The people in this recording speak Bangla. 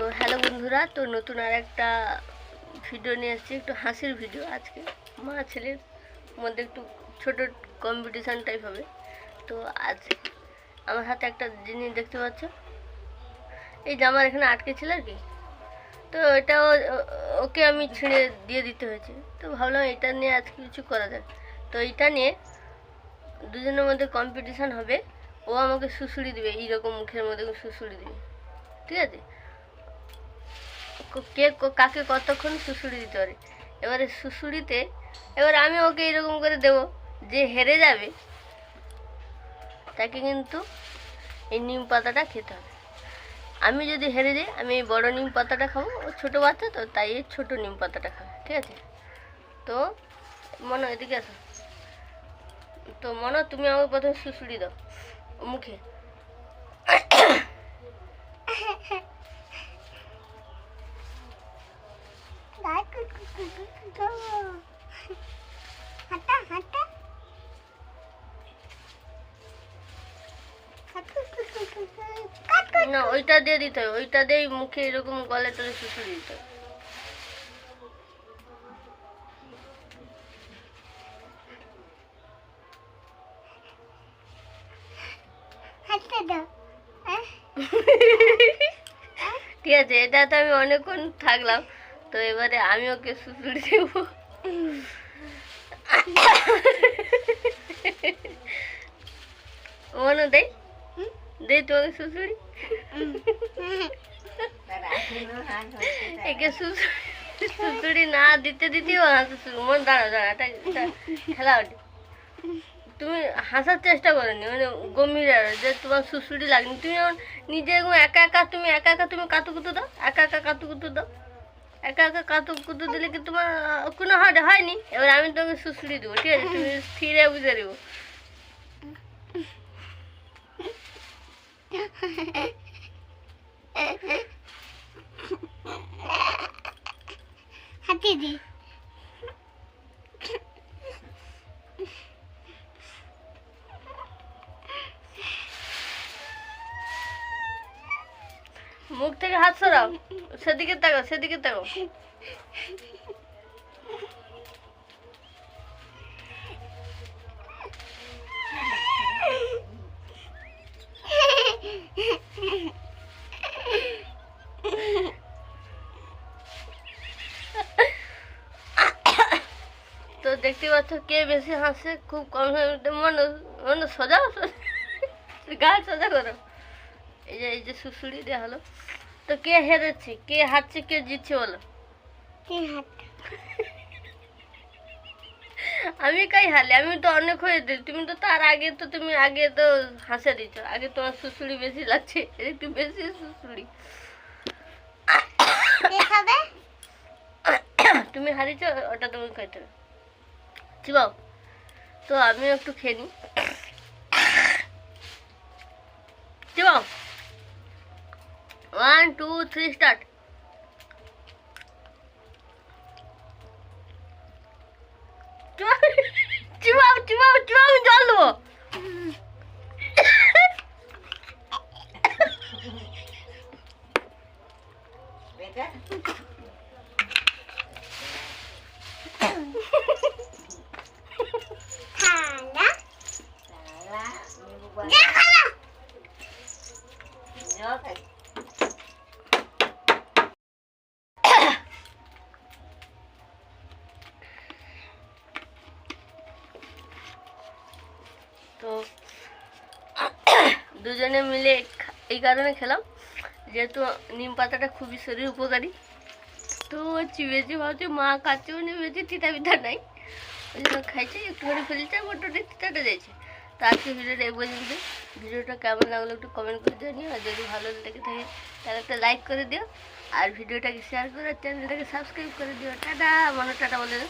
তো হ্যালো বন্ধুরা, তো নতুন আর একটা ভিডিও নিয়ে এসেছি একটু হাসির ভিডিও আজকে। মা ছেলের মধ্যে একটু ছোট কম্পিটিশান টাইপ হবে। তো আজ আমার হাতে একটা জিনিস দেখতে পাচ্ছ? এই জামার এখানে আটকে ছিল আর কি। তো এটাও ও- ওকে আমি ছিঁড়ে দিয়ে দিতে হয়েছে। তো ভাবলাম এটা নিয়ে আজকে কিছু করা যাক। তো এটা নিয়ে দুজনের মধ্যে কম্পিটিশান হবে। ও আমাকে শুশুড়ি দিবে, এইরকম মুখের মধ্যে শুশুড়ি দিবে। ঠিক আছে? ক- কাকে কতক্ষণ শুশুড়ি দিতে পারে এবারে শুশুড়িতে এবার আমি ওকে এরকম করে দেব যে হেরে যাবে, তাকে কিন্তু এই নিম পাতাটা খেতে হবে। আমি যদি হেরে যাই, আমি এই বড় নিম পাতাটা খাব, ও ছোটো বাচ্চা তো, তাই এই ছোটো নিম পাতাটা খাবে, ঠিক আছে? তো মনো, এদিকে আসো। তো মনো, তুমি আমাকে প্রথমে শুশুড়ি দাও, মুখে। না, ওইটা দিয়ে দিতে হবে। ওইটা দিয়েই মুখে এরকম গলে টলে শুশুড়ি দিতে হ্যাঁ ঠিক আছে এটা তো আমি অনেকক্ষণ থাকলাম। তো এবারে আমি ওকে শুশুড়ি দেব। মনে দেই দেই তোমাকে শুশুড়ি একে শুশুড়ি না দিতে শুরু মন, দাঁড়া দাঁড়া খেলা ওঠে। তুমি হাসার চেষ্টা করনি মানে গম্ভীর যে তোমার শুশুড়ি লাগনি। তুমি নিজে একা একা তুমি একা একা তুমি কাতুকুতু দাও। একা একা কাতুকুতু দাও। একা একা কাতুকুতু দিলে কি তোমার কোনো হাট হয়নি? এবার আমি তোমাকে শুশুড়ি দেবো, ঠিক আছে? তুমি স্থিরে বুঝে দেবো হাতে দি। মুখ থেকে হাত সরাও। সেদিকে তাকাও সেদিকে তাকাও। তো দেখতে পাচ্ছ কে বেশি হাসে, খুব কম সময় মনে মনে সোজা। গা সোজা করো। এই যে এই যে শুশুড়ি দেওয়া হলো তো কে হেরেছে? কে হারছে কে জিতছে বলো। আমি কাই হারলে? আমি তো অনেক হয়ে দিই তুমি তো তার আগে তো তুমি আগে তো হাসে দিচ্ছ আগে তোমার শুশুড়ি বেশি লাগছে একটু বেশি শুশুড়ি তুমি হারিয়েছো ওটা তুমি খাইতে চিবাও তো আমিও একটু খেয়ে নিই চিবাও ওয়ান টু থ্রি স্টার্ট চিবাও চিবাও চিবাও আমি জল দেবো থালা তো দুজনে মিলে এই কারণে খেলাম। যেহেতু নিম পাতাটা খুবই শরীর উপকারী। তো চিবেছে ভাবছে, মা কাছেও নেমেছে তিতা বিতা নাই। ওই জন্য খাইছে, একটুখানি ফেলছে মোটামুটি তিতাটা দিয়েছে। তো আজকে ভিডিওটা এই পর্যন্ত। ভিডিওটা কেমন লাগল একটু কমেন্ট করে জানিও, আর যদি ভালো লেগে থাকে, তাহলে একটা লাইক করে দিও। আর ভিডিওটাকে শেয়ার করে চ্যানেলটাকে সাবস্ক্রাইব করে দিও। টাটা, মনে টাটা বলে দাও